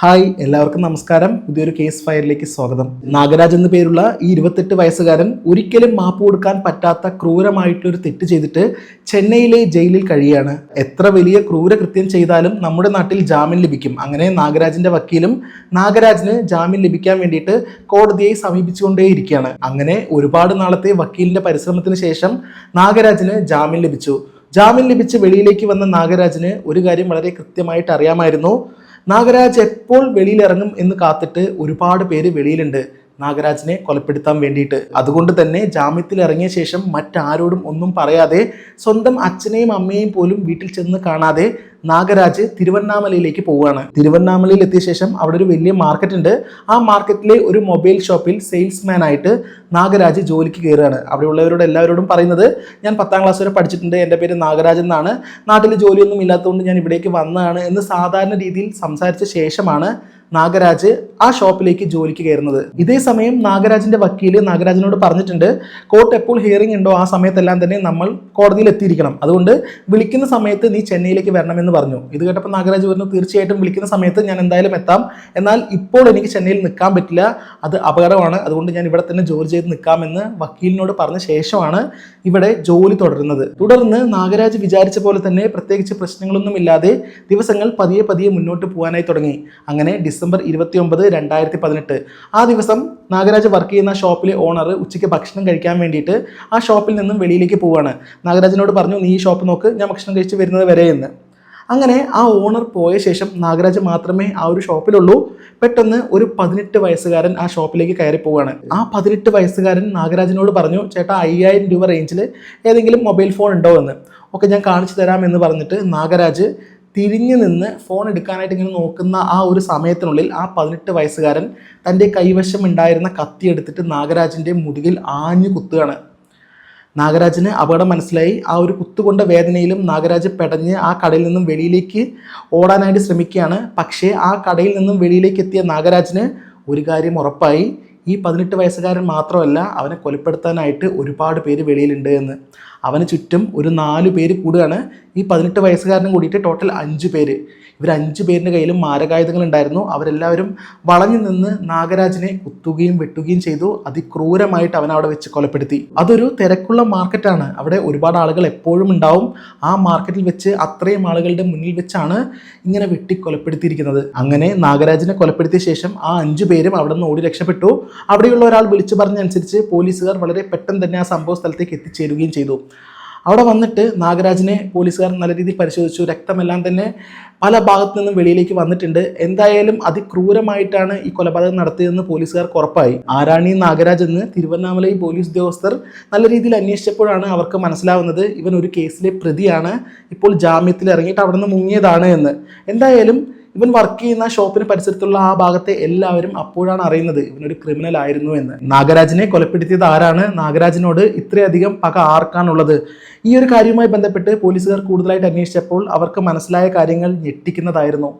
Hi എല്ലാവർക്കും നമസ്കാരം. പുതിയൊരു കേസ് ഫയലിലേക്ക് സ്വാഗതം. നാഗരാജ് എന്ന പേരുള്ള ഈ ഇരുപത്തെട്ട് വയസ്സുകാരൻ ഒരിക്കലും മാപ്പ് കൊടുക്കാൻ പറ്റാത്ത ക്രൂരമായിട്ടൊരു തെറ്റ് ചെയ്തിട്ട് ചെന്നൈയിലെ ജയിലിൽ കഴിയാണ് എത്ര വലിയ ക്രൂരകൃത്യം ചെയ്താലും നമ്മുടെ നാട്ടിൽ ജാമ്യം ലഭിക്കും. അങ്ങനെ നാഗരാജിന്റെ വക്കീലും നാഗരാജിന് ജാമ്യം ലഭിക്കാൻ വേണ്ടിയിട്ട് കോടതിയെ സമീപിച്ചുകൊണ്ടേയിരിക്കുകയാണ്. അങ്ങനെ ഒരുപാട് നാളത്തെ വക്കീലിന്റെ പരിശ്രമത്തിന് ശേഷം നാഗരാജിന് ജാമ്യം ലഭിച്ചു. ജാമ്യം ലഭിച്ച് വെളിയിലേക്ക് വന്ന നാഗരാജിന് ഒരു കാര്യം വളരെ കൃത്യമായിട്ട് അറിയാമായിരുന്നു. നാഗരാജ് എപ്പോൾ വെളിയിലിറങ്ങും എന്ന് കാത്തിട്ട് ഒരുപാട് പേര് വെളിയിലുണ്ട്. നാഗരാജിനെ കൊലപ്പെടുത്താൻ വേണ്ടിയിട്ട്. അതുകൊണ്ട് തന്നെ ജാമ്യത്തിൽ ഇറങ്ങിയ ശേഷം മറ്റാരോടും ഒന്നും പറയാതെ സ്വന്തം അച്ഛനെയും അമ്മയെയും പോലും വീട്ടിൽ ചെന്ന് കാണാതെ നാഗരാജ് തിരുവണ്ണാമലയിലേക്ക് പോവുകയാണ്. തിരുവണ്ണാമലയിൽ എത്തിയ ശേഷം അവിടെ ഒരു വലിയ മാർക്കറ്റ് ഉണ്ട്. ആ മാർക്കറ്റിലെ ഒരു മൊബൈൽ ഷോപ്പിൽ സെയിൽസ്മാൻ ആയിട്ട് നാഗരാജ് ജോലിക്ക് കയറുകയാണ്. അവിടെയുള്ളവരോട് എല്ലാവരോടും പറയുന്നത് ഞാൻ പത്താം ക്ലാസ് വരെ പഠിച്ചിട്ടുണ്ട്. എന്റെ പേര് നാഗരാജ് എന്നാണ്. നാട്ടിൽ ജോലിയൊന്നും ഇല്ലാത്തതുകൊണ്ട് ഞാൻ ഇവിടേക്ക് വന്നതാണ് എന്ന് സാധാരണ രീതിയിൽ സംസാരിച്ച ശേഷമാണ് നാഗരാജ് ആ ഷോപ്പിലേക്ക് ജോലിക്ക് കയറുന്നത്. ഇതേ സമയം നാഗരാജിന്റെ വക്കീൽ നാഗരാജിനോട് പറഞ്ഞിട്ടുണ്ട് കോർട്ട് എപ്പോൾ ഹിയറിംഗ് ഉണ്ടോ ആ സമയത്തെല്ലാം തന്നെ നമ്മൾ കോടതിയിൽ എത്തിയിരിക്കണം. അതുകൊണ്ട് വിളിക്കുന്ന സമയത്ത് നീ ചെന്നൈയിലേക്ക് വരണമെന്ന് പറഞ്ഞു. ഇത് കേട്ടപ്പോൾ നാഗരാജ് പറഞ്ഞു തീർച്ചയായിട്ടും വിളിക്കുന്ന സമയത്ത് ഞാൻ എന്തായാലും എത്താം. എന്നാൽ ഇപ്പോൾ എനിക്ക് ചെന്നൈയിൽ നിൽക്കാൻ പറ്റില്ല. അത് അപകടമാണ്. അതുകൊണ്ട് ഞാൻ ഇവിടെ തന്നെ ജോലി ചെയ്ത് നിൽക്കാമെന്ന് വക്കീലിനോട് പറഞ്ഞ ശേഷമാണ് ഇവിടെ ജോലി തുടരുന്നത്. തുടർന്ന് നാഗരാജ് വിചാരിച്ച പോലെ തന്നെ പ്രത്യേകിച്ച് പ്രശ്നങ്ങളൊന്നും ഇല്ലാതെ ദിവസങ്ങൾ പതിയെ പതിയെ മുന്നോട്ട് പോകാനായി തുടങ്ങി. അങ്ങനെ ഡിസംബർ ഇരുപത്തി ഒമ്പത് രണ്ടായിരത്തി പതിനെട്ട് ആ ദിവസം നാഗരാജ് വർക്ക് ചെയ്യുന്ന ഷോപ്പിലെ ഓണർ ഉച്ചയ്ക്ക് ഭക്ഷണം കഴിക്കാൻ വേണ്ടിയിട്ട് ആ ഷോപ്പിൽ നിന്നും വെളിയിലേക്ക് പോവുകയാണ് നാഗരാജിനോട് പറഞ്ഞു നീ ഈ ഷോപ്പ് നോക്ക് ഞാൻ ഭക്ഷണം കഴിച്ച് വരുന്നത് വരെ എന്ന്. അങ്ങനെ ആ ഓണർ പോയ ശേഷം നാഗരാജ് മാത്രമേ ആ ഒരു ഷോപ്പിലുള്ളൂ പെട്ടെന്ന് ഒരു പതിനെട്ട് വയസ്സുകാരൻ ആ ഷോപ്പിലേക്ക് കയറി പോവുകയാണ് ആ പതിനെട്ട് വയസ്സുകാരൻ നാഗരാജിനോട് പറഞ്ഞു ചേട്ടാ അയ്യായിരം രൂപ റേഞ്ചിൽ ഏതെങ്കിലും മൊബൈൽ ഫോൺ ഉണ്ടോ എന്ന്. ഒക്കെ ഞാൻ കാണിച്ചു തരാം എന്ന് പറഞ്ഞിട്ട് നാഗരാജ് തിരിഞ്ഞു നിന്ന് ഫോൺ എടുക്കാനായിട്ട് ഇങ്ങനെ നോക്കുന്ന ആ ഒരു സമയത്തിനുള്ളിൽ ആ പതിനെട്ട് വയസ്സുകാരൻ തന്റെ കൈവശം ഉണ്ടായിരുന്ന കത്തി എടുത്തിട്ട് നാഗരാജിന്റെ മുതുകിൽ ആഞ്ഞു കുത്തുകയാണ്. നാഗരാജിന് അപകടം മനസ്സിലായി. ആ ഒരു കുത്തുകൊണ്ട വേദനയിലും നാഗരാജ് പെടഞ്ഞ് ആ കടയിൽ നിന്നും വെളിയിലേക്ക് ഓടാനായിട്ട് ശ്രമിക്കുകയാണ്. പക്ഷേ ആ കടയിൽ നിന്നും വെളിയിലേക്ക് എത്തിയ നാഗരാജിന് ഒരു കാര്യം ഉറപ്പായി. ഈ പതിനെട്ട് വയസ്സുകാരൻ മാത്രമല്ല അവനെ കൊലപ്പെടുത്താനായിട്ട് ഒരുപാട് പേര് വെളിയിലുണ്ട് എന്ന്. അവന് ചുറ്റും ഒരു നാല് പേര് കൂടുകയാണ്. ഈ പതിനെട്ട് വയസ്സുകാരനും കൂടിയിട്ട് ടോട്ടൽ അഞ്ച് പേര്. ഇവർ അഞ്ച് പേരിന്റെ കയ്യിലും മാരകായുധങ്ങൾ ഉണ്ടായിരുന്നു. അവരെല്ലാവരും വളഞ്ഞു നിന്ന് നാഗരാജിനെ കുത്തുകയും വെട്ടുകയും ചെയ്തു. അതിക്രൂരമായിട്ട് അവൻ അവിടെ വെച്ച് കൊലപ്പെടുത്തി. അതൊരു തിരക്കുള്ള മാർക്കറ്റാണ്. അവിടെ ഒരുപാട് ആളുകൾ എപ്പോഴും ഉണ്ടാവും. ആ മാർക്കറ്റിൽ വെച്ച് അത്രയും ആളുകളുടെ മുന്നിൽ വെച്ചാണ് ഇങ്ങനെ വെട്ടി കൊലപ്പെടുത്തിയിരിക്കുന്നത് അങ്ങനെ നാഗരാജിനെ കൊലപ്പെടുത്തിയ ശേഷം ആ അഞ്ചു പേരും അവിടെ നിന്ന് ഓടി രക്ഷപ്പെട്ടു. അവിടെയുള്ള ഒരാൾ വിളിച്ചു പറഞ്ഞനുസരിച്ച് പോലീസുകാർ വളരെ പെട്ടെന്ന് തന്നെ ആ സംഭവ സ്ഥലത്തേക്ക് എത്തിച്ചേരുകയും ചെയ്തു. അവിടെ വന്നിട്ട് നാഗരാജിനെ പോലീസുകാർ നല്ല രീതിയിൽ പരിശോധിച്ചു. രക്തമെല്ലാം തന്നെ പല ഭാഗത്തു നിന്നും വെളിയിലേക്ക് വന്നിട്ടുണ്ട്. എന്തായാലും അതിക്രൂരമായിട്ടാണ് ഈ കൊലപാതകം നടത്തിയതെന്ന് പോലീസുകാർക്ക് ഉറപ്പായി. ആരാണി നാഗരാജ് എന്ന് തിരുവണ്ണാമലൈ പോലീസ് ഉദ്യോഗസ്ഥർ നല്ല രീതിയിൽ അന്വേഷിച്ചപ്പോഴാണ് അവർക്ക് മനസ്സിലാവുന്നത് ഇവൻ ഒരു കേസിലെ പ്രതിയാണ്. ഇപ്പോൾ ജാമ്യത്തിൽ ഇറങ്ങിയിട്ട് അവിടെ നിന്ന് മുങ്ങിയതാണ് എന്ന്. എന്തായാലും ഇവൻ വർക്ക് ചെയ്യുന്ന ഷോപ്പിന് പരിസരത്തുള്ള ആ ഭാഗത്തെ എല്ലാവരും അപ്പോഴാണ് അറിയുന്നത് ഇവനൊരു ക്രിമിനൽ ആയിരുന്നു എന്ന്. നാഗരാജിനെ കൊലപ്പെടുത്തിയത് ആരാണ്? നാഗരാജിനോട് ഇത്രയധികം പക ആർക്കാണുള്ളത്? ഈ ഒരു കാര്യവുമായി ബന്ധപ്പെട്ട് പോലീസുകാർ കൂടുതലായിട്ട് അന്വേഷിച്ചപ്പോൾ അവർക്ക് മനസ്സിലായ കാര്യങ്ങൾ ഞെട്ടിക്കുന്നതായിരുന്നു.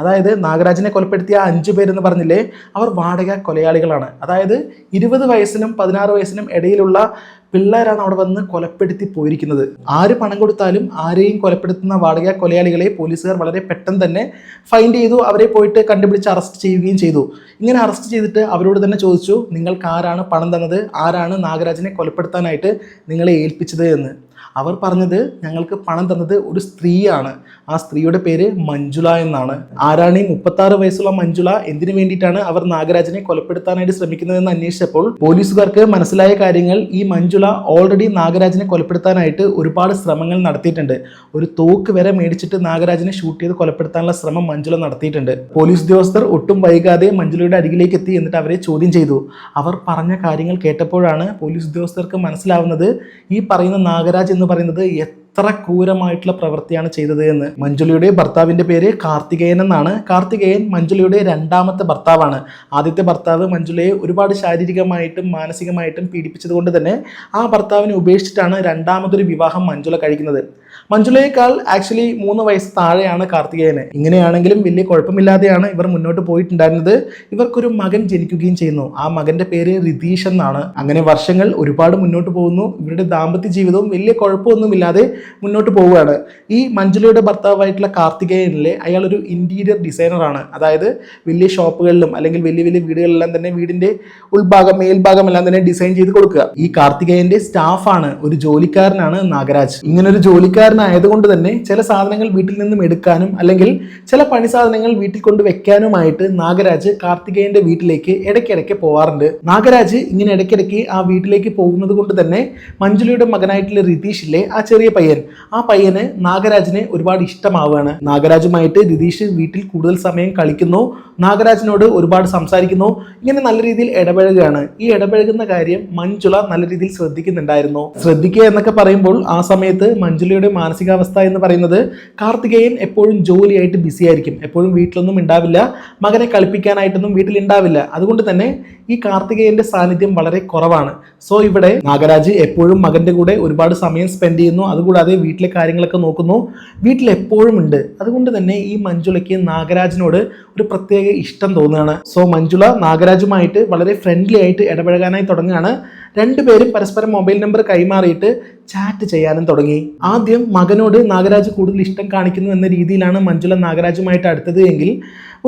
അതായത് നാഗരാജിനെ കൊലപ്പെടുത്തിയ അഞ്ചു പേരെന്ന് പറഞ്ഞില്ലേ അവർ വാടക കൊലയാളികളാണ്. അതായത് ഇരുപത് വയസ്സിനും പതിനാറ് വയസ്സിനും ഇടയിലുള്ള പിള്ളേരാണ് അവിടെ വന്ന് കൊലപ്പെടുത്തി പോയിരിക്കുന്നത്. ആര് പണം കൊടുത്താലും ആരെയും കൊലപ്പെടുത്തുന്ന വാടക കൊലയാളികളെ പോലീസുകാർ വളരെ പെട്ടെന്ന് തന്നെ ഫൈൻഡ് ചെയ്തു. അവരെ പോയിട്ട് കണ്ടുപിടിച്ച് അറസ്റ്റ് ചെയ്യുകയും ചെയ്തു. ഇങ്ങനെ അറസ്റ്റ് ചെയ്തിട്ട് അവരോട് തന്നെ ചോദിച്ചു നിങ്ങൾക്ക് ആരാണ് പണം തന്നത്? ആരാണ് നാഗരാജിനെ കൊലപ്പെടുത്താനായിട്ട് നിങ്ങളെ ഏൽപ്പിച്ചത് എന്ന്? അവർ പറഞ്ഞത് ഞങ്ങൾക്ക് പണം തന്നത് ഒരു സ്ത്രീയാണ്. ആ സ്ത്രീയുടെ പേര് മഞ്ജുള എന്നാണ്. ആരാണ് ഈ മുപ്പത്താറ് വയസ്സുള്ള മഞ്ജുള? എന്തിനു വേണ്ടിയിട്ടാണ് അവർ നാഗരാജിനെ കൊലപ്പെടുത്താനായിട്ട് ശ്രമിക്കുന്നതെന്ന് അന്വേഷിച്ചപ്പോൾ പോലീസുകാർക്ക് മനസ്സിലായ കാര്യങ്ങൾ ഈ മഞ്ജുള ഓൾറെഡി നാഗരാജിനെ കൊലപ്പെടുത്താനായിട്ട് ഒരുപാട് ശ്രമങ്ങൾ നടത്തിയിട്ടുണ്ട്. ഒരു തോക്ക് വരെ മേടിച്ചിട്ട് നാഗരാജിനെ ഷൂട്ട് ചെയ്ത് കൊലപ്പെടുത്താനുള്ള ശ്രമം മഞ്ജുല നടത്തിയിട്ടുണ്ട്. പോലീസ് ഉദ്യോഗസ്ഥർ ഒട്ടും വൈകാതെ മഞ്ജുലയുടെ അരികിലേക്ക് എത്തി എന്നിട്ട് അവരെ ചോദ്യം ചെയ്തു. അവർ പറഞ്ഞ കാര്യങ്ങൾ കേട്ടപ്പോഴാണ് പോലീസ് ഉദ്യോഗസ്ഥർക്ക് മനസ്സിലാവുന്നത് ഈ പറയുന്ന നാഗരാജ് എന്ന് പറയുന്നത് എത്ര ക്രൂരമായിട്ടുള്ള പ്രവൃത്തിയാണ് ചെയ്തത് എന്ന്. മഞ്ജുളിയുടെ ഭർത്താവിന്റെ പേര് കാർത്തികേയൻ എന്നാണ്. കാർത്തികേയൻ മഞ്ജുളിയുടെ രണ്ടാമത്തെ ഭർത്താവാണ്. ആദ്യത്തെ ഭർത്താവ് മഞ്ജുളയെ ഒരുപാട് ശാരീരികമായിട്ടും മാനസികമായിട്ടും പീഡിപ്പിച്ചത് കൊണ്ട് തന്നെ ആ ഭർത്താവിനെ ഉപേക്ഷിച്ചിട്ടാണ് രണ്ടാമതൊരു വിവാഹം മഞ്ജുള കഴിക്കുന്നത്. മഞ്ജുളയേക്കാൾ ആക്ച്വലി മൂന്ന് വയസ്സ് താഴെയാണ് കാർത്തികേയന്. ഇങ്ങനെയാണെങ്കിലും വലിയ കുഴപ്പമില്ലാതെയാണ് ഇവർ മുന്നോട്ട് പോയിട്ടുണ്ടായിരുന്നത്. ഇവർക്കൊരു മകൻ ജനിക്കുകയും ചെയ്യുന്നു. ആ മകന്റെ പേര് റിതീഷ് എന്നാണ്. അങ്ങനെ വർഷങ്ങൾ ഒരുപാട് മുന്നോട്ട് പോകുന്നു. ഇവരുടെ ദാമ്പത്യ ജീവിതവും വലിയ കുഴപ്പമൊന്നുമില്ലാതെ മുന്നോട്ട് പോവുകയാണ്. ഈ മഞ്ജുളയുടെ ഭർത്താവായിട്ടുള്ള കാർത്തികേയനിലെ അയാൾ ഒരു ഇന്റീരിയർ ഡിസൈനറാണ് അതായത് വലിയ ഷോപ്പുകളിലും അല്ലെങ്കിൽ വലിയ വലിയ വീടുകളിലെല്ലാം തന്നെ വീടിന്റെ ഉൾഭാഗം മേൽഭാഗം എല്ലാം തന്നെ ഡിസൈൻ ചെയ്ത് കൊടുക്കുക. ഈ കാർത്തികേയന്റെ സ്റ്റാഫാണ് ഒരു ജോലിക്കാരനാണ് നാഗരാജ്. ഇങ്ങനൊരു ഒരു ജോലിക്കാരനായതുകൊണ്ട് തന്നെ ചില സാധനങ്ങൾ വീട്ടിൽ നിന്നും എടുക്കാനും അല്ലെങ്കിൽ ചില പണി സാധനങ്ങൾ വീട്ടിൽ കൊണ്ട് വെക്കാനുമായിട്ട് നാഗരാജ് കാർത്തികേയന്റെ വീട്ടിലേക്ക് ഇടയ്ക്കിടയ്ക്ക് പോവാറുണ്ട്. നാഗരാജ് ഇങ്ങനെ ഇടയ്ക്കിടയ്ക്ക് ആ വീട്ടിലേക്ക് പോകുന്നത് കൊണ്ട് തന്നെ മഞ്ജുലിയുടെ മകനായിട്ടുള്ള റിതീഷില്ലേ ആ ചെറിയ പയ്യൻ. ആ പയ്യന് നാഗരാജിനെ ഒരുപാട് ഇഷ്ടമാവുകയാണ്. നാഗരാജുമായിട്ട് രതീഷ് വീട്ടിൽ കൂടുതൽ സമയം കളിക്കുന്നു. നാഗരാജിനോട് ഒരുപാട് സംസാരിക്കുന്നു. ഇങ്ങനെ നല്ല രീതിയിൽ ഇടപഴകുകയാണ്. ഈ ഇടപഴകുന്ന കാര്യം മഞ്ജുള നല്ല രീതിയിൽ ശ്രദ്ധിക്കുന്നുണ്ടായിരുന്നു. ശ്രദ്ധിക്കുക എന്നൊക്കെ പറയുമ്പോൾ ആ സമയത്ത് മഞ്ജുളയുടെ മാനസികാവസ്ഥ എന്ന് പറയുന്നത് കാർത്തികേയൻ എപ്പോഴും ജോലിയായിട്ട് ബിസി ആയിരിക്കും. എപ്പോഴും വീട്ടിലൊന്നും ഉണ്ടാവില്ല മകനെ കളിപ്പിക്കാനായിട്ടൊന്നും വീട്ടിൽ ഉണ്ടാവില്ല അതുകൊണ്ട് തന്നെ ഈ കാർത്തികേയന്റെ സാന്നിധ്യം വളരെ കുറവാണ്. സോ ഇവിടെ നാഗരാജ് എപ്പോഴും മകന്റെ കൂടെ ഒരുപാട് സമയം സ്പെൻഡ് ചെയ്യുന്നു. അതുകൂടാതെ വീട്ടിലെ കാര്യങ്ങളൊക്കെ നോക്കുന്നു. വീട്ടിൽ എപ്പോഴും ഉണ്ട്. അതുകൊണ്ട് തന്നെ ഈ മഞ്ജുളയ്ക്ക് നാഗരാജിനോട് ഒരു പ്രത്യേക ഇഷ്ടം തോന്നുകയാണ്. സോ മഞ്ജുള നാഗരാജുമായിട്ട് വളരെ ഫ്രണ്ട്ലി ആയിട്ട് ഇടപഴകാനായി തുടങ്ങുകയാണ്. രണ്ടുപേരും പരസ്പരം മൊബൈൽ നമ്പർ കൈമാറിയിട്ട് ചാറ്റ് ചെയ്യാനും തുടങ്ങി. ആദ്യം മകനോട് നാഗരാജ് കൂടുതൽ ഇഷ്ടം കാണിക്കുന്നു എന്ന രീതിയിലാണ് മഞ്ജുല നാഗരാജുമായിട്ട് അടുത്തത് എങ്കിൽ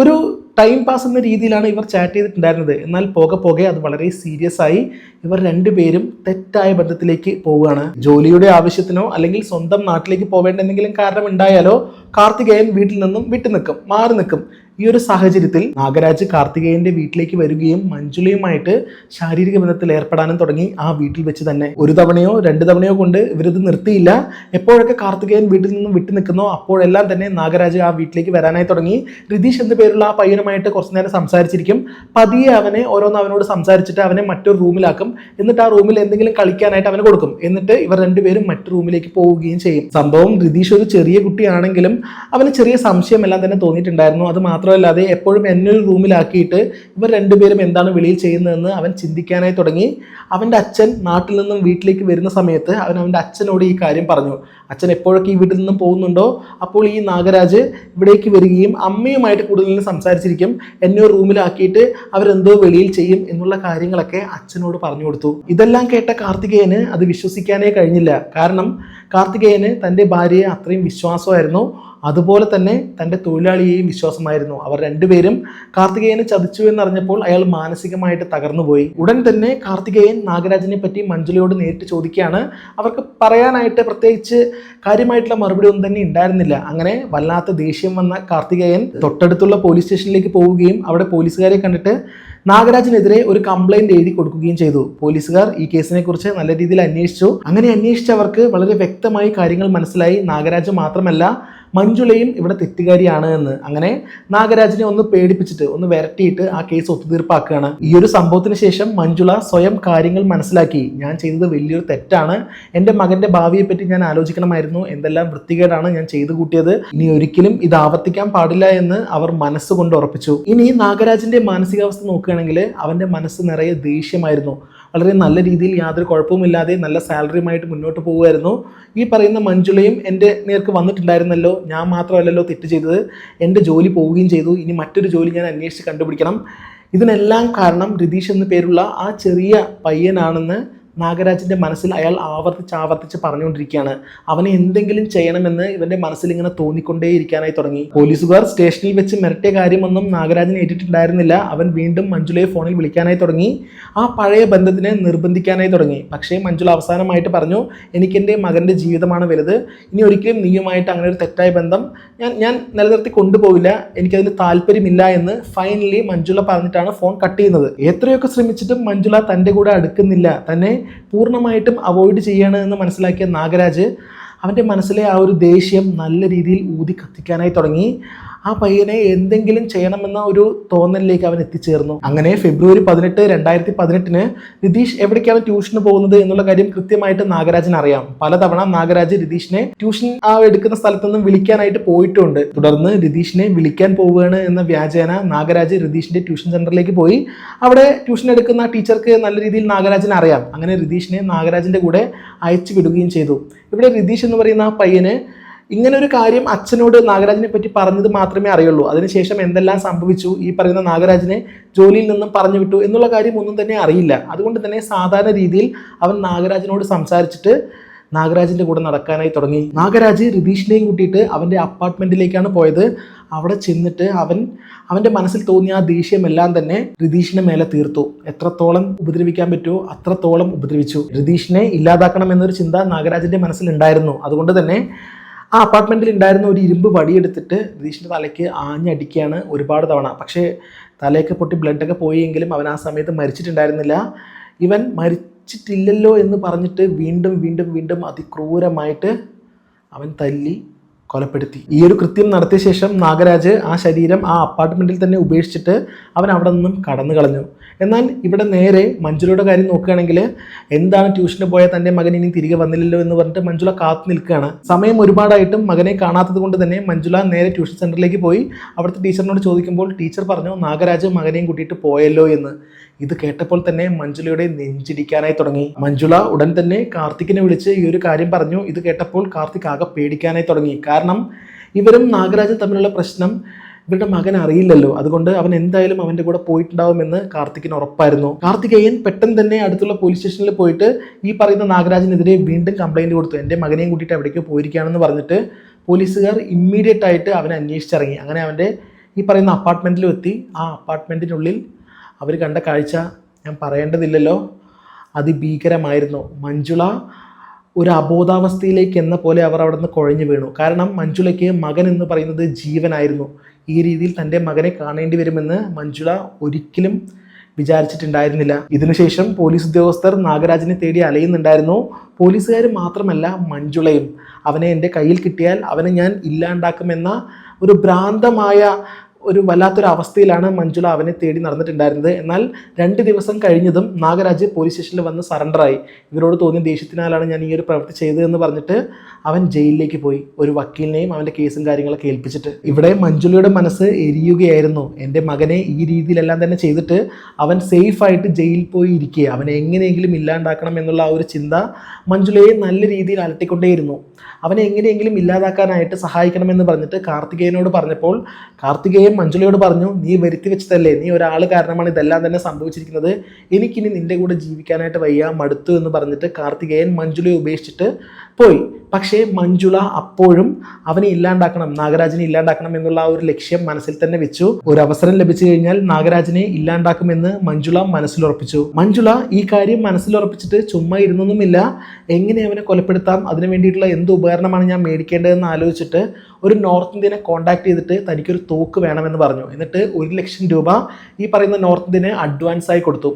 ഒരു ടൈം പാസ് എന്ന രീതിയിലാണ് ഇവർ ചാറ്റ് ചെയ്തിട്ടുണ്ടായിരുന്നത്. എന്നാൽ പോകെ പോകെ അത് വളരെ സീരിയസ് ആയി ഇവർ രണ്ടുപേരും തെറ്റായ ബന്ധത്തിലേക്ക് പോവുകയാണ്. ജോലിയുടെ ആവശ്യത്തിനോ അല്ലെങ്കിൽ സ്വന്തം നാട്ടിലേക്ക് പോവേണ്ട എന്തെങ്കിലും കാരണം ഉണ്ടായാലോ കാർത്തികേയൻ വീട്ടിൽ നിന്നും വിട്ടു നിൽക്കും മാറി നിൽക്കും. ഈ ഒരു സാഹചര്യത്തിൽ നാഗരാജ് കാർത്തികേയന്റെ വീട്ടിലേക്ക് വരികയും മഞ്ജുളയുമായിട്ട് ശാരീരിക ബന്ധത്തിൽ ഏർപ്പെടാനും തുടങ്ങി. ആ വീട്ടിൽ വെച്ച് തന്നെ ഒരു തവണയോ രണ്ട് തവണയോ കൊണ്ട് ഇവരിത് നിർത്തിയില്ല. എപ്പോഴൊക്കെ കാർത്തികേയൻ വീട്ടിൽ നിന്നും വിട്ടു നിൽക്കുന്നോ അപ്പോഴെല്ലാം തന്നെ നാഗരാജ് ആ വീട്ടിലേക്ക് വരാനായി തുടങ്ങി. രതീഷ് എന്ന പേരുള്ള ആ പയ്യനുമായിട്ട് കുറച്ചു നേരം സംസാരിച്ചിരിക്കും. പതിയെ അവനെ ഓരോന്ന് അവനോട് സംസാരിച്ചിട്ട് അവനെ മറ്റൊരു റൂമിലാക്കും. എന്നിട്ട് ആ റൂമിൽ എന്തെങ്കിലും കളിക്കാനായിട്ട് അവന് കൊടുക്കും. എന്നിട്ട് ഇവർ രണ്ടുപേരും മറ്റു റൂമിലേക്ക് പോവുകയും ചെയ്യും. സംഭവം രതീഷ് ഒരു ചെറിയ കുട്ടിയാണെങ്കിലും അവന് ചെറിയ സംശയമെല്ലാം തന്നെ തോന്നിയിട്ടുണ്ടായിരുന്നു. അത് മാത്രമല്ലാതെ എപ്പോഴും എന്നെ ഒരു റൂമിലാക്കിയിട്ട് ഇവർ രണ്ടുപേരും എന്താണ് വെളിയിൽ ചെയ്യുന്നതെന്ന് അവൻ ചിന്തിക്കാനായി തുടങ്ങി. അവന്റെ അച്ഛൻ നാട്ടിൽ നിന്നും വീട്ടിലേക്ക് വരുന്ന സമയത്ത് അവൻ അവന്റെ അച്ഛനോട് ഈ കാര്യം പറഞ്ഞു. അച്ഛൻ എപ്പോഴൊക്കെ ഈ വീട്ടിൽ നിന്നും പോകുന്നുണ്ടോ അപ്പോൾ ഈ നാഗരാജ് ഇവിടേക്ക് വരികയും അമ്മയുമായിട്ട് കൂടുതൽ സംസാരിച്ചിരിക്കും. എന്നെ റൂമിലാക്കിയിട്ട് അവരെന്തോ വെളിയിൽ ചെയ്യും എന്നുള്ള കാര്യങ്ങളൊക്കെ അച്ഛനോട് പറഞ്ഞു കൊടുത്തു. ഇതെല്ലാം കേട്ട കാർത്തികേയന് അത് വിശ്വസിക്കാനേ കഴിഞ്ഞില്ല. കാരണം കാർത്തികേയന് തന്റെ ഭാര്യയെ അത്രയും വിശ്വാസമായിരുന്നു. അതുപോലെ തന്നെ തന്റെ തൊഴിലാളിയെയും വിശ്വാസമായിരുന്നു. അവർ രണ്ടുപേരും കാർത്തികേയനെ ചതിച്ചു എന്നറിഞ്ഞപ്പോൾ അയാൾ മാനസികമായിട്ട് തകർന്നുപോയി. ഉടൻ തന്നെ കാർത്തികേയൻ നാഗരാജനെ പറ്റി മഞ്ജുലയോട് നേരിട്ട് ചോദിക്കുകയാണ്. അവർക്ക് പറയാനായിട്ട് പ്രത്യേകിച്ച് കാര്യമായിട്ടുള്ള മറുപടി ഒന്നും തന്നെ ഉണ്ടായിരുന്നില്ല. അങ്ങനെ വല്ലാത്ത ദേഷ്യം വന്ന കാർത്തികേയൻ തൊട്ടടുത്തുള്ള പോലീസ് സ്റ്റേഷനിലേക്ക് പോവുകയും അവിടെ പോലീസുകാരെ കണ്ടിട്ട് നാഗരാജിനെതിരെ ഒരു കംപ്ലൈന്റ് എഴുതി കൊടുക്കുകയും ചെയ്തു. പോലീസുകാർ ഈ കേസിനെ കുറിച്ച് നല്ല രീതിയിൽ അന്വേഷിച്ചു. അങ്ങനെ അന്വേഷിച്ചവർക്ക് വളരെ വ്യക്തമായി കാര്യങ്ങൾ മനസ്സിലായി. നാഗരാജ് മാത്രമല്ല മഞ്ജുളയും ഇവിടെ തെറ്റുകാരിയാണ് എന്ന്. അങ്ങനെ നാഗരാജിനെ ഒന്ന് പേടിപ്പിച്ചിട്ട് ഒന്ന് വരട്ടിയിട്ട് ആ കേസ് ഒത്തുതീർപ്പാക്കുകയാണ്. ഈ ഒരു സംഭവത്തിന് ശേഷം മഞ്ജുള സ്വയം കാര്യങ്ങൾ മനസ്സിലാക്കി. ഞാൻ ചെയ്തത് വലിയൊരു തെറ്റാണ്. എന്റെ മകന്റെ ഭാവിയെ പറ്റി ഞാൻ ആലോചിക്കണമായിരുന്നു. എന്തെല്ലാം വൃത്തികേടാണ് ഞാൻ ചെയ്തു കൂട്ടിയത്. ഇനി ഒരിക്കലും ഇത് ആവർത്തിക്കാൻ പാടില്ല എന്ന് അവർ മനസ്സുകൊണ്ട് ഉറപ്പിച്ചു. ഇനി നാഗരാജിന്റെ മാനസികാവസ്ഥ നോക്കുകയാണെങ്കിൽ അവന്റെ മനസ്സ് നിറയെ ദേഷ്യമായിരുന്നു. വളരെ നല്ല രീതിയിൽ യാതൊരു കുഴപ്പവുമില്ലാതെ നല്ല സാലറിയുമായിട്ട് മുന്നോട്ട് പോകുമായിരുന്നു. ഈ പറയുന്ന മഞ്ജുളയും എന്റെ നേർക്ക് വന്നിട്ടുണ്ടായിരുന്നല്ലോ. ഞാൻ മാത്രമല്ലല്ലോ തെറ്റ് ചെയ്തത്. എന്റെ ജോലി പോവുകയും ചെയ്തു. ഇനി മറ്റൊരു ജോലി ഞാൻ അന്വേഷിച്ച് കണ്ടുപിടിക്കണം. ഇതിനെല്ലാം കാരണം രതീഷ് എന്ന പേരുള്ള ആ ചെറിയ പയ്യനാണെന്ന് നാഗരാജിന്റെ മനസ്സിൽ അയാൾ ആവർത്തിച്ച് ആവർത്തിച്ച് പറഞ്ഞുകൊണ്ടിരിക്കുകയാണ്. അവനെ എന്തെങ്കിലും ചെയ്യണമെന്ന് ഇവന്റെ മനസ്സിൽ ഇങ്ങനെ തോന്നിക്കൊണ്ടേയിരിക്കാനായി തുടങ്ങി. പോലീസുകാർ സ്റ്റേഷനിൽ വെച്ച് മിരട്ടിയ കാര്യമൊന്നും നാഗരാജൻ ഏറ്റിട്ടുണ്ടായിരുന്നില്ല. അവൻ വീണ്ടും മഞ്ജുലയെ ഫോണിൽ വിളിക്കാനായി തുടങ്ങി. ആ പഴയ ബന്ധത്തിനെ നിർബന്ധിക്കാനായി തുടങ്ങി. പക്ഷേ മഞ്ജുല അവസാനമായിട്ട് പറഞ്ഞു എനിക്കെന്റെ മകന്റെ ജീവിതമാണ് വലുത്. ഇനി ഒരിക്കലും നീയുമായിട്ട് അങ്ങനെ ഒരു തെറ്റായ ബന്ധം ഞാൻ ഞാൻ നിലനിർത്തി കൊണ്ടുപോവില്ല. എനിക്കതിന് താല്പര്യമില്ല എന്ന് ഫൈനലി മഞ്ജുല പറഞ്ഞിട്ടാണ് ഫോൺ കട്ട് ചെയ്യുന്നത്. എത്രയൊക്കെ ശ്രമിച്ചിട്ടും മഞ്ജുല തന്റെ കൂടെ അടുക്കുന്നില്ല. തന്നെ പൂർണമായിട്ടും അവോയ്ഡ് ചെയ്യാണ് എന്ന് മനസ്സിലാക്കിയ നാഗരാജ് അവന്റെ മനസ്സിലെ ആ ഒരു ദേഷ്യം നല്ല രീതിയിൽ ഊതി കത്തിക്കാനായി തുടങ്ങി. ആ പയ്യനെ എന്തെങ്കിലും ചെയ്യണമെന്ന ഒരു തോന്നലിലേക്ക് അവൻ എത്തിച്ചേർന്നു. അങ്ങനെ ഫെബ്രുവരി പതിനെട്ട് രണ്ടായിരത്തി പതിനെട്ടിന് നിതീഷ് എവിടേക്കാണ് ട്യൂഷന് പോകുന്നത് എന്നുള്ള കാര്യം കൃത്യമായിട്ട് നാഗരാജൻ അറിയാം. പലതവണ നാഗരാജ് രതീഷിനെ ട്യൂഷൻ ആ എടുക്കുന്ന സ്ഥലത്തു നിന്നും വിളിക്കാനായിട്ട് പോയിട്ടുണ്ട്. തുടർന്ന് രതീഷിനെ വിളിക്കാൻ പോവുകയാണ് എന്ന വ്യാജേന നാഗരാജ് രതീഷിന്റെ ട്യൂഷൻ സെന്ററിലേക്ക് പോയി. അവിടെ ട്യൂഷൻ എടുക്കുന്ന ടീച്ചർക്ക് നല്ല രീതിയിൽ നാഗരാജൻ അറിയാം. അങ്ങനെ രതീഷിനെ നാഗരാജിന്റെ കൂടെ അയച്ചു വിടുകയും ചെയ്തു. ഇവിടെ രതീഷ് എന്ന് പറയുന്ന ആ പയ്യന് ഇങ്ങനെ ഒരു കാര്യം അച്ഛനോട് നാഗരാജിനെ പറ്റി പറഞ്ഞത് മാത്രമേ അറിയുള്ളൂ. അതിനുശേഷം എന്തെല്ലാം സംഭവിച്ചു? ഈ പറയുന്ന നാഗരാജിനെ ജോലിയിൽ നിന്നും പറഞ്ഞു വിട്ടു എന്നുള്ള കാര്യം ഒന്നും തന്നെ അറിയില്ല. അതുകൊണ്ട് തന്നെ സാധാരണ രീതിയിൽ അവൻ നാഗരാജിനോട് സംസാരിച്ചിട്ട് നാഗരാജിന്റെ കൂടെ നടക്കാനായി തുടങ്ങി. നാഗരാജ് രതീഷിനെയും കൂട്ടിയിട്ട് അവന്റെ അപ്പാർട്ട്മെന്റിലേക്കാണ് പോയത്. അവിടെ ചെന്നിട്ട് അവൻ അവന്റെ മനസ്സിൽ തോന്നിയ ആ ദേഷ്യമെല്ലാം തന്നെ രതീഷിനെ മേലെ തീർത്തു. എത്രത്തോളം ഉപദ്രവിക്കാൻ പറ്റുമോ അത്രത്തോളം ഉപദ്രവിച്ചു. രതീഷിനെ ഇല്ലാതാക്കണം എന്നൊരു ചിന്ത നാഗരാജിന്റെ മനസ്സിലുണ്ടായിരുന്നു. അതുകൊണ്ട് തന്നെ ആ അപ്പാർട്ട്മെന്റിൽ ഉണ്ടായിരുന്ന ഒരു ഇരുമ്പ് വടിയെടുത്തിട്ട് രതീഷിന്റെ തലയ്ക്ക് ആഞ്ഞടിക്കുകയാണ് ഒരുപാട് തവണ. പക്ഷേ തലയൊക്കെ പൊട്ടി ബ്ലഡൊക്കെ പോയെങ്കിലും അവൻ ആ സമയത്ത് മരിച്ചിട്ടുണ്ടായിരുന്നില്ല. ഇവൻ മരിച്ചിട്ടില്ലല്ലോ എന്ന് പറഞ്ഞിട്ട് വീണ്ടും വീണ്ടും വീണ്ടും അതിക്രൂരമായിട്ട് അവൻ തല്ലി കൊലപ്പെടുത്തി. ഈ ഒരു കൃത്യം നടത്തിയ ശേഷം നാഗരാജ് ആ ശരീരം ആ അപ്പാർട്ട്മെന്റിൽ തന്നെ ഉപേക്ഷിച്ചിട്ട് അവൻ അവിടെ നിന്നും കടന്നു കളഞ്ഞു എന്നാൽ ഇവിടെ നേരെ മഞ്ജുലയുടെ കാര്യം നോക്കുകയാണെങ്കിൽ എന്താണ് ട്യൂഷന് പോയ തന്റെ മകൻ ഇനി തിരികെ വന്നില്ലല്ലോ എന്ന് പറഞ്ഞിട്ട് മഞ്ജുല കാത്തു നിൽക്കുകയാണ്. സമയം ഒരുപാടായിട്ടും മകനെ കാണാത്തത് കൊണ്ട് തന്നെ മഞ്ജുല നേരെ ട്യൂഷൻ സെന്ററിലേക്ക് പോയി. അവിടുത്തെ ടീച്ചറിനോട് ചോദിക്കുമ്പോൾ ടീച്ചർ പറഞ്ഞു നാഗരാജ് മകനെയും കൂട്ടിയിട്ട് പോയല്ലോ എന്ന്. ഇത് കേട്ടപ്പോൾ തന്നെ മഞ്ജുലയുടെ നെഞ്ചിടിക്കാനായി തുടങ്ങി. മഞ്ജുല ഉടൻ തന്നെ കാർത്തിക്കിനെ വിളിച്ച് ഈ ഒരു കാര്യം പറഞ്ഞു. ഇത് കേട്ടപ്പോൾ കാർത്തിക് ആകെ പേടിക്കാനായി തുടങ്ങി. കാരണം ഇവരും നാഗരാജൻ തമ്മിലുള്ള പ്രശ്നം ഇവരുടെ മകൻ അറിയില്ലല്ലോ. അതുകൊണ്ട് അവൻ എന്തായാലും അവന്റെ കൂടെ പോയിട്ടുണ്ടാവുമെന്ന് കാർത്തിക്കിന് ഉറപ്പായിരുന്നു. കാർത്തികേയൻ പെട്ടെന്ന് തന്നെ അടുത്തുള്ള പോലീസ് സ്റ്റേഷനിൽ പോയിട്ട് ഈ പറയുന്ന നാഗരാജനെതിരെ വീണ്ടും കംപ്ലൈന്റ് കൊടുത്തു. എന്റെ മകനെയും കൂട്ടിയിട്ട് എവിടേക്കോ പോയിരിക്കുകയാണെന്ന് പറഞ്ഞിട്ട് പോലീസുകാർ ഇമ്മീഡിയറ്റ് ആയിട്ട് അവനെ അന്വേഷിച്ചിറങ്ങി. അങ്ങനെ അവന്റെ ഈ പറയുന്ന അപ്പാർട്ട്മെന്റിലും എത്തി. ആ അപ്പാർട്ട്മെന്റിനുള്ളിൽ അവർ കണ്ട കാഴ്ച ഞാൻ പറയേണ്ടതില്ലല്ലോ. അതിഭീകരമായിരുന്നു. മഞ്ജുള ഒരു അബോധാവസ്ഥയിലേക്ക് എന്ന പോലെ അവർ അവിടെ നിന്ന് കുഴഞ്ഞു വീണു. കാരണം മഞ്ജുളയ്ക്ക് മകൻ എന്ന് പറയുന്നത് ജീവനായിരുന്നു. ഈ രീതിയിൽ തന്റെ മകനെ കാണേണ്ടി വരുമെന്ന് മഞ്ജുള ഒരിക്കലും വിചാരിച്ചിട്ടുണ്ടായിരുന്നില്ല. ഇതിനുശേഷം പോലീസ് ഉദ്യോഗസ്ഥർ നാഗരാജിനെ തേടി അലയുന്നുണ്ടായിരുന്നു. പോലീസുകാർ മാത്രമല്ല മഞ്ജുളയും. അവനെ എന്റെ കയ്യിൽ കിട്ടിയാൽ അവനെ ഞാൻ ഇല്ലാണ്ടാക്കുമെന്ന ഒരു ഭ്രാന്തമായ ഒരു വല്ലാത്തൊരു അവസ്ഥയിലാണ് മഞ്ജുള അവനെ തേടി നടന്നിട്ടുണ്ടായിരുന്നത്. എന്നാൽ രണ്ട് ദിവസം കഴിഞ്ഞതും നാഗരാജ് പോലീസ് സ്റ്റേഷനിൽ വന്ന് സറണ്ടറായി ഇവരോട് തോന്നിയ ദേഷ്യത്തിനാലാണ് ഞാൻ ഈ ഒരു പ്രവൃത്തി ചെയ്തതെന്ന് പറഞ്ഞിട്ട് അവൻ ജയിലിലേക്ക് പോയി. ഒരു വക്കീലിനെയും അവന്റെ കേസും കാര്യങ്ങളൊക്കെ ഏൽപ്പിച്ചിട്ട്. ഇവിടെ മഞ്ജുളയുടെ മനസ്സ് എരിയുകയായിരുന്നു. എന്റെ മകനെ ഈ രീതിയിലെല്ലാം തന്നെ ചെയ്തിട്ട് അവൻ സേഫായിട്ട് ജയിലിൽ പോയി ഇരിക്കുക അവനെ എങ്ങനെയെങ്കിലും ഇല്ലാണ്ടാക്കണം എന്നുള്ള ആ ഒരു ചിന്ത മഞ്ജുളയെ നല്ല രീതിയിൽ അലട്ടിക്കൊണ്ടേയിരുന്നു. അവനെ എങ്ങനെയെങ്കിലും ഇല്ലാതാക്കാനായിട്ട് സഹായിക്കണമെന്ന് പറഞ്ഞിട്ട് കാർത്തികേയനോട് പറഞ്ഞപ്പോൾ കാർത്തികേയൻ മഞ്ജുളയോട് പറഞ്ഞു നീ വരുത്തി വെച്ചതല്ലേ നീ ഒരാൾ കാരണമാണ് ഇതെല്ലാം തന്നെ സംഭവിച്ചിരിക്കുന്നത്. എനിക്കിനി നിന്റെ കൂടെ ജീവിക്കാനായിട്ട് വയ്യ മടുത്തു എന്ന് പറഞ്ഞിട്ട് കാർത്തികേയൻ മഞ്ജുളയെ ഉപേക്ഷിച്ചിട്ട് പോയി. പക്ഷേ മഞ്ജുള അപ്പോഴും അവനെ ഇല്ലാണ്ടാക്കണം നാഗരാജിനെ ഇല്ലാണ്ടാക്കണം എന്നുള്ള ആ ഒരു ലക്ഷ്യം മനസ്സിൽ തന്നെ വെച്ചു. ഒരു അവസരം ലഭിച്ചു കഴിഞ്ഞാൽ നാഗരാജിനെ ഇല്ലാണ്ടാക്കുമെന്ന് മഞ്ജുള മനസ്സിലുറപ്പിച്ചു. മഞ്ജുള ഈ കാര്യം മനസ്സിലുറപ്പിച്ചിട്ട് ചുമ്മാ ഇരുന്നൊന്നുമില്ല. എങ്ങനെ അവനെ കൊലപ്പെടുത്താം? അതിനു വേണ്ടിയിട്ടുള്ള എന്ത് ഉപകരണമാണ് ഞാൻ മേടിക്കേണ്ടതെന്ന് ആലോചിച്ചിട്ട് ഒരു നോർത്ത് ഇന്ത്യനെ കോൺടാക്ട് ചെയ്തിട്ട് തനിക്കൊരു തോക്ക് വേണമെന്ന് പറഞ്ഞു. എന്നിട്ട് ഒരു ലക്ഷം രൂപ ഈ പറയുന്ന നോർത്ത് ഇന്ത്യനെ അഡ്വാൻസ് ആയി കൊടുത്തു.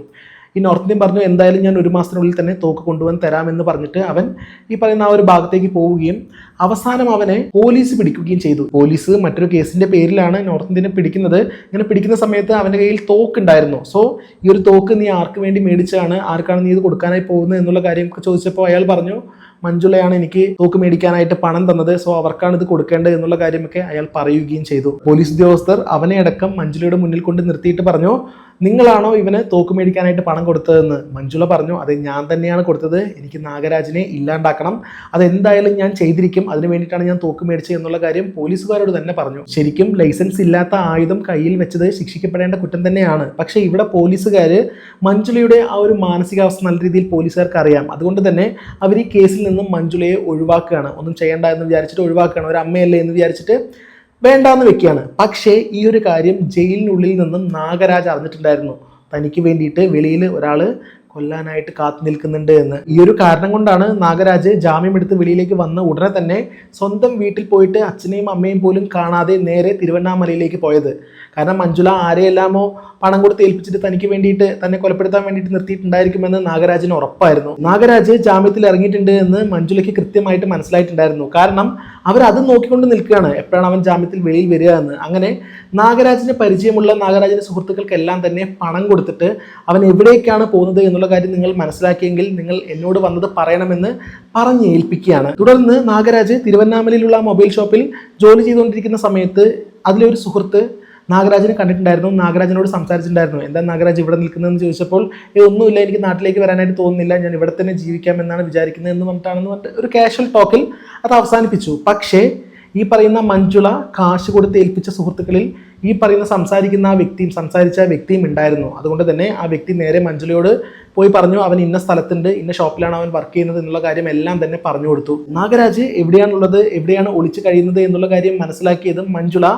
ഈ നോർത്ത് ഇന്ത്യൻ പറഞ്ഞു എന്തായാലും ഞാൻ ഒരു മാസത്തിനുള്ളിൽ തന്നെ തോക്ക് കൊണ്ടുവന്ന് തരാമെന്ന് പറഞ്ഞിട്ട് അവൻ ഈ പറയുന്ന ആ ഒരു ഭാഗത്തേക്ക് പോവുകയും അവസാനം അവനെ പോലീസ് പിടിക്കുകയും ചെയ്തു. പോലീസ് മറ്റൊരു കേസിന്റെ പേരിലാണ് നോർത്ത് ഇന്ത്യനെ പിടിക്കുന്നത്. ഇങ്ങനെ പിടിക്കുന്ന സമയത്ത് അവന്റെ കയ്യിൽ തോക്ക് ഉണ്ടായിരുന്നു സോ ഈ ഒരു തോക്ക് നീ ആർക്ക് വേണ്ടി മേടിച്ചാണ് ആർക്കാണ് നീ ഇത് കൊടുക്കാനായി പോകുന്നത് എന്നുള്ള കാര്യം ചോദിച്ചപ്പോൾ അയാൾ പറഞ്ഞു മഞ്ജുളയാണ് എനിക്ക് തോക്ക് മേടിക്കാനായിട്ട് പണം തന്നത്. സോ അവർക്കാണ് ഇത് കൊടുക്കേണ്ടത് എന്നുള്ള കാര്യമൊക്കെ അയാൾ പറയുകയും ചെയ്തു. പോലീസ് ഉദ്യോഗസ്ഥർ അവനെ അടക്കം മഞ്ജുളയുടെ മുന്നിൽ കൊണ്ട് നിർത്തിയിട്ട് പറഞ്ഞു നിങ്ങളാണോ ഇവന് തോക്ക് മേടിക്കാനായിട്ട് പണം കൊടുത്തതെന്ന്? മഞ്ജുള പറഞ്ഞു അത് ഞാൻ തന്നെയാണ് കൊടുത്തത്. എനിക്ക് നാഗരാജിനെ ഇല്ലാണ്ടാക്കണം. അതെന്തായാലും ഞാൻ ചെയ്തിരിക്കും. അതിന് വേണ്ടിയിട്ടാണ് ഞാൻ തോക്ക് മേടിച്ചത് എന്നുള്ള കാര്യം പോലീസുകാരോട് തന്നെ പറഞ്ഞു. ശരിക്കും ലൈസൻസ് ഇല്ലാത്ത ആയുധം കയ്യിൽ വെച്ചത് ശിക്ഷിക്കപ്പെടേണ്ട കുറ്റം തന്നെയാണ്. പക്ഷേ ഇവിടെ പോലീസുകാർ മഞ്ജുളയുടെ ആ ഒരു മാനസികാവസ്ഥ നല്ല രീതിയിൽ പോലീസുകാർക്ക് അറിയാം. അതുകൊണ്ട് തന്നെ അവർ ഈ കേസിൽ നിന്നും മഞ്ജുളയെ ഒഴിവാക്കുകയാണ്. ഒന്നും ചെയ്യേണ്ട എന്ന് വിചാരിച്ചിട്ട് ഒഴിവാക്കുകയാണ്. ഒരു അമ്മയല്ലേ എന്ന് വിചാരിച്ചിട്ട് വേണ്ടാന്ന് വെക്കുകയാണ്. പക്ഷേ ഈ ഒരു കാര്യം ജയിലിനുള്ളിൽ നിന്നും നാഗരാജ് അറിഞ്ഞിട്ടുണ്ടായിരുന്നു. തനിക്ക് വേണ്ടിയിട്ട് വെളിയിൽ ഒരാൾ കൊല്ലാനായിട്ട് കാത്തു നിൽക്കുന്നുണ്ട് എന്ന്. ഈ ഒരു കാരണം കൊണ്ടാണ് നാഗരാജ് ജാമ്യം എടുത്ത് വെളിയിലേക്ക് വന്ന ഉടനെ തന്നെ സ്വന്തം വീട്ടിൽ പോയിട്ട് അച്ഛനെയും അമ്മയും പോലും കാണാതെ നേരെ തിരുവണ്ണാമലയിലേക്ക് പോയത്. കാരണം മഞ്ജുള ആരെയെല്ലാമോ പണം കൊടുത്ത് ഏൽപ്പിച്ചിട്ട് തനിക്ക് വേണ്ടിയിട്ട് തന്നെ കൊലപ്പെടുത്താൻ വേണ്ടിയിട്ട് നിർത്തിയിട്ടുണ്ടായിരിക്കുമെന്ന് നാഗരാജിന് ഉറപ്പായിരുന്നു. നാഗരാജ് ജാമ്യത്തിൽ ഇറങ്ങിയിട്ടുണ്ട് എന്ന് മഞ്ജുലയ്ക്ക് കൃത്യമായിട്ട് മനസ്സിലായിട്ടുണ്ടായിരുന്നു. കാരണം അവർ അത് നോക്കിക്കൊണ്ട് നിൽക്കുകയാണ്. എപ്പോഴാണ് അവൻ ജാമ്യത്തിൽ വെളിയിൽ വരിക എന്ന്. അങ്ങനെ നാഗരാജിന് പരിചയമുള്ള നാഗരാജിന്റെ സുഹൃത്തുക്കൾക്കെല്ലാം തന്നെ പണം കൊടുത്തിട്ട് അവൻ എവിടേക്കാണ് പോകുന്നത് എന്നുള്ള കാര്യം നിങ്ങൾ മനസ്സിലാക്കിയെങ്കിൽ നിങ്ങൾ എന്നോട് വന്നത് പറയണമെന്ന് പറഞ്ഞ് ഏൽപ്പിക്കുകയാണ്. തുടർന്ന് നാഗരാജ് തിരുവണ്ണാമലയിലുള്ള മൊബൈൽ ഷോപ്പിൽ ജോലി ചെയ്തുകൊണ്ടിരിക്കുന്ന സമയത്ത് അതിലൊരു സുഹൃത്ത് നാഗരാജിനെ കണ്ടിട്ടുണ്ടായിരുന്നു. നാഗരാജനോട് സംസാരിച്ചിട്ടുണ്ടായിരുന്നു. എന്താ നാഗരാജ് ഇവിടെ നിൽക്കുന്നതെന്ന് ചോദിച്ചപ്പോൾ "ഏയ് ഒന്നുമില്ല എനിക്ക് നാട്ടിലേക്ക് വരാനായിട്ട് തോന്നുന്നില്ല. ഞാൻ ഇവിടെ തന്നെ ജീവിക്കാമെന്നാണ് വിചാരിക്കുന്നത് എന്ന് പറഞ്ഞിട്ടാണെന്ന് പറഞ്ഞിട്ട് ഒരു കാഷ്വൽ ടോക്കിൽ അത് അവസാനിപ്പിച്ചു. പക്ഷേ ഈ പറയുന്ന മഞ്ജുള കാശ് കൊടുത്ത് ഏൽപ്പിച്ച സുഹൃത്തുക്കളിൽ ഈ പറയുന്ന സംസാരിക്കുന്ന ആ വ്യക്തിയും സംസാരിച്ച വ്യക്തിയും ഉണ്ടായിരുന്നു. അതുകൊണ്ട് തന്നെ ആ വ്യക്തി നേരെ മഞ്ജുളയോട് പോയി പറഞ്ഞു അവൻ ഇന്ന സ്ഥലത്തുണ്ട് ഇന്ന ഷോപ്പിലാണ് അവൻ വർക്ക് ചെയ്യുന്നത് എന്നുള്ള കാര്യം എല്ലാം തന്നെ പറഞ്ഞു കൊടുത്തു. നാഗരാജ് എവിടെയാണുള്ളത് എവിടെയാണ് ഒളിച്ചു കഴിയുന്നത് എന്നുള്ള കാര്യം മനസ്സിലാക്കിയതും മഞ്ജുള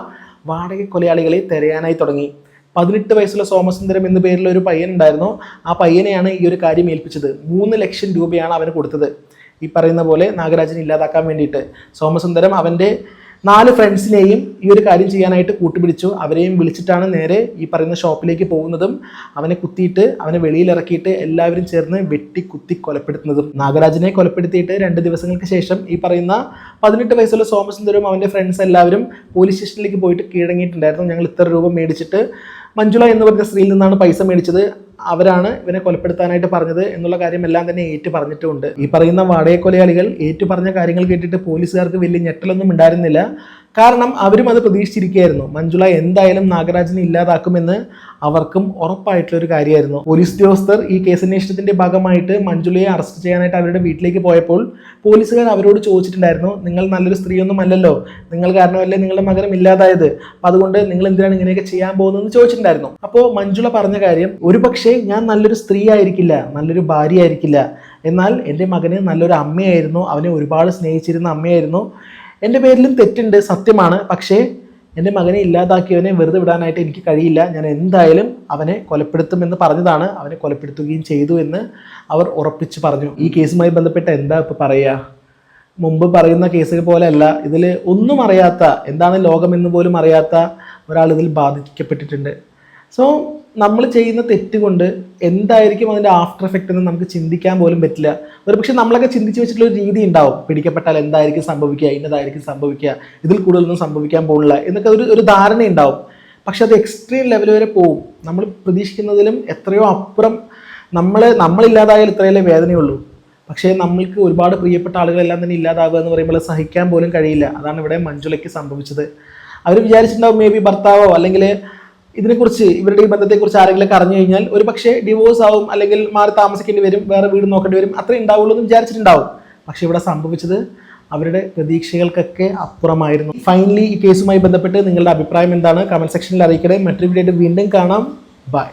വാടക കൊലയാളികളെ തിരയാനായി തുടങ്ങി. പതിനെട്ട് വയസ്സുള്ള സോമസുന്ദരം എന്ന പേരിൽ ഒരു പയ്യൻ ഉണ്ടായിരുന്നു. ആ പയ്യനെയാണ് ഈ ഒരു കാര്യം ഏൽപ്പിച്ചത്. മൂന്ന് ലക്ഷം രൂപയാണ് അവന് കൊടുത്തത്. ഈ പറയുന്ന പോലെ നാഗരാജൻ ഇല്ലാതാക്കാൻ വേണ്ടിയിട്ട്. സോമസുന്ദരം അവന്റെ നാല് ഫ്രണ്ട്സിനെയും ഈ ഒരു കാര്യം ചെയ്യാനായിട്ട് കൂട്ടുപിടിച്ചു. അവരെയും വിളിച്ചിട്ടാണ് നേരെ ഈ പറയുന്ന ഷോപ്പിലേക്ക് പോകുന്നതും അവനെ കുത്തിയിട്ട് അവനെ വെളിയിലിറക്കിയിട്ട് എല്ലാവരും ചേർന്ന് വെട്ടി കുത്തി കൊലപ്പെടുത്തുന്നതും. നാഗരാജനെ കൊലപ്പെടുത്തിയിട്ട് രണ്ട് ദിവസങ്ങൾക്ക് ശേഷം ഈ പറയുന്ന പതിനെട്ട് വയസ്സുള്ള സോമസുന്ദരവും അവന്റെ ഫ്രണ്ട്സ് എല്ലാവരും പോലീസ് സ്റ്റേഷനിലേക്ക് പോയിട്ട് കീഴടങ്ങിയിട്ടുണ്ടായിരുന്നു. ഞങ്ങൾ ഇത്ര രൂപ മേടിച്ചിട്ട് മഞ്ജുള എന്ന് പറഞ്ഞ സ്ത്രീയിൽ നിന്നാണ് പൈസ മേടിച്ചത്. അവരാണ് ഇവനെ കൊലപ്പെടുത്താനായിട്ട് പറഞ്ഞത് എന്നുള്ള കാര്യം എല്ലാം തന്നെ ഏറ്റു പറഞ്ഞിട്ടുമുണ്ട് ഈ പറയുന്ന വാടക കൊലയാളികൾ ഏറ്റു പറഞ്ഞ കാര്യങ്ങൾ കേട്ടിട്ട് പോലീസുകാർക്ക് വലിയ ഞെട്ടലൊന്നും ഉണ്ടായിരുന്നില്ല. കാരണം അവരും അത് പ്രതീക്ഷിച്ചിരിക്കുകയായിരുന്നു. മഞ്ജുള എന്തായാലും നാഗരാജനെ ഇല്ലാതാക്കുമെന്ന് അവർക്കും ഉറപ്പായിട്ടുള്ള ഒരു കാര്യമായിരുന്നു. പോലീസ് ഉദ്യോഗസ്ഥർ ഈ കേസന്വേഷണത്തിന്റെ ഭാഗമായിട്ട് മഞ്ജുളയെ അറസ്റ്റ് ചെയ്യാനായിട്ട് അവരുടെ വീട്ടിലേക്ക് പോയപ്പോൾ പോലീസുകാർ അവരോട് ചോദിച്ചിട്ടുണ്ടായിരുന്നു നിങ്ങൾ നല്ലൊരു സ്ത്രീയൊന്നും അല്ലല്ലോ. നിങ്ങൾ കാരണമല്ലേ നിങ്ങളുടെ മകനും ഇല്ലാതായത്? അപ്പൊ അതുകൊണ്ട് നിങ്ങൾ എന്തിനാണ് ഇങ്ങനെയൊക്കെ ചെയ്യാൻ പോകുന്നതെന്ന് ചോദിച്ചിട്ടുണ്ടായിരുന്നു. അപ്പോൾ മഞ്ജുള പറഞ്ഞ കാര്യം ഒരുപക്ഷെ ഞാൻ നല്ലൊരു സ്ത്രീ ആയിരിക്കില്ല നല്ലൊരു ഭാര്യ ആയിരിക്കില്ല എന്നാൽ എന്റെ മകന് നല്ലൊരു അമ്മയായിരുന്നു. അവനെ ഒരുപാട് സ്നേഹിച്ചിരുന്ന അമ്മയായിരുന്നു. എന്റെ പേരിലും തെറ്റുണ്ട് സത്യമാണ്. പക്ഷേ എന്റെ മകനെ ഇല്ലാതാക്കിയവനെ വെറുതെ വിടാനായിട്ട് എനിക്ക് കഴിയില്ല. ഞാൻ എന്തായാലും അവനെ കൊലപ്പെടുത്തുമെന്ന് പറഞ്ഞതാണ്. അവനെ കൊലപ്പെടുത്തുകയും ചെയ്തു എന്ന് അവർ ഉറപ്പിച്ച് പറഞ്ഞു. ഈ കേസുമായി ബന്ധപ്പെട്ട് എന്താ ഇപ്പോൾ പറയുക മുമ്പ് പറയുന്ന കേസുകൾ പോലെയല്ല. ഇതിൽ ഒന്നും അറിയാത്ത എന്താണ് ലോകമെന്ന് പോലും അറിയാത്ത ഒരാൾ ഇതിൽ ബാധിക്കപ്പെട്ടിട്ടുണ്ട്. സോ നമ്മൾ ചെയ്യുന്ന തെറ്റ് കൊണ്ട് എന്തായിരിക്കും അതിന്റെ ആഫ്റ്റർ എഫക്റ്റ് എന്ന് നമുക്ക് ചിന്തിക്കാൻ പോലും പറ്റില്ല. ഒരു പക്ഷേ നമ്മളൊക്കെ ചിന്തിച്ച് വെച്ചിട്ടുള്ള ഒരു രീതി ഉണ്ടാവും. പിടിക്കപ്പെട്ടാൽ എന്തായിരിക്കും സംഭവിക്കുക? ഇന്നതായിരിക്കും സംഭവിക്കുക? ഇതിൽ കൂടുതലൊന്നും സംഭവിക്കാൻ പോകുന്നില്ല എന്നൊക്കെ ഒരു ഒരു ധാരണ ഉണ്ടാവും. പക്ഷെ അത് എക്സ്ട്രീം ലെവൽ വരെ പോവും. നമ്മൾ പ്രതീക്ഷിക്കുന്നതിലും എത്രയോ അപ്പുറം നമ്മൾ നമ്മളില്ലാതായാൽ ഇത്രയല്ലേ വേദനയുള്ളൂ. പക്ഷേ നമ്മൾക്ക് ഒരുപാട് പ്രിയപ്പെട്ട ആളുകളെല്ലാം തന്നെ ഇല്ലാതാവുക എന്ന് പറയുമ്പോൾ സഹിക്കാൻ പോലും കഴിയില്ല. അതാണ് ഇവിടെ മഞ്ജുളയ്ക്ക് സംഭവിച്ചത്. അവർ വിചാരിച്ചിട്ടുണ്ടാവും മേ ബി ഭർത്താവോ? അല്ലെങ്കിൽ ഇതിനെക്കുറിച്ച് ഇവരുടെ ഈ ബന്ധത്തെക്കുറിച്ച് ആരെങ്കിലും അറിഞ്ഞു കഴിഞ്ഞാൽ ഒരു പക്ഷേ ഡിവോഴ്സ് ആവും അല്ലെങ്കിൽ മാറി താമസിക്കേണ്ടി വരും വേറെ വീട് നോക്കേണ്ടി വരും അത്രേ ഉണ്ടാവുള്ളൂ എന്ന് വിചാരിച്ചിട്ടുണ്ടാവും. പക്ഷേ ഇവിടെ സംഭവിച്ചത് അവരുടെ പ്രതീക്ഷകൾക്കൊക്കെ അപ്പുറമായിരുന്നു. ഫൈനലി ഈ കേസുമായി ബന്ധപ്പെട്ട് നിങ്ങളുടെ അഭിപ്രായം എന്താണ്? കമന്റ് സെക്ഷനിൽ അറിയിക്കണേ. മറ്റൊരു വീഡിയോ വീണ്ടും കാണാം. ബൈ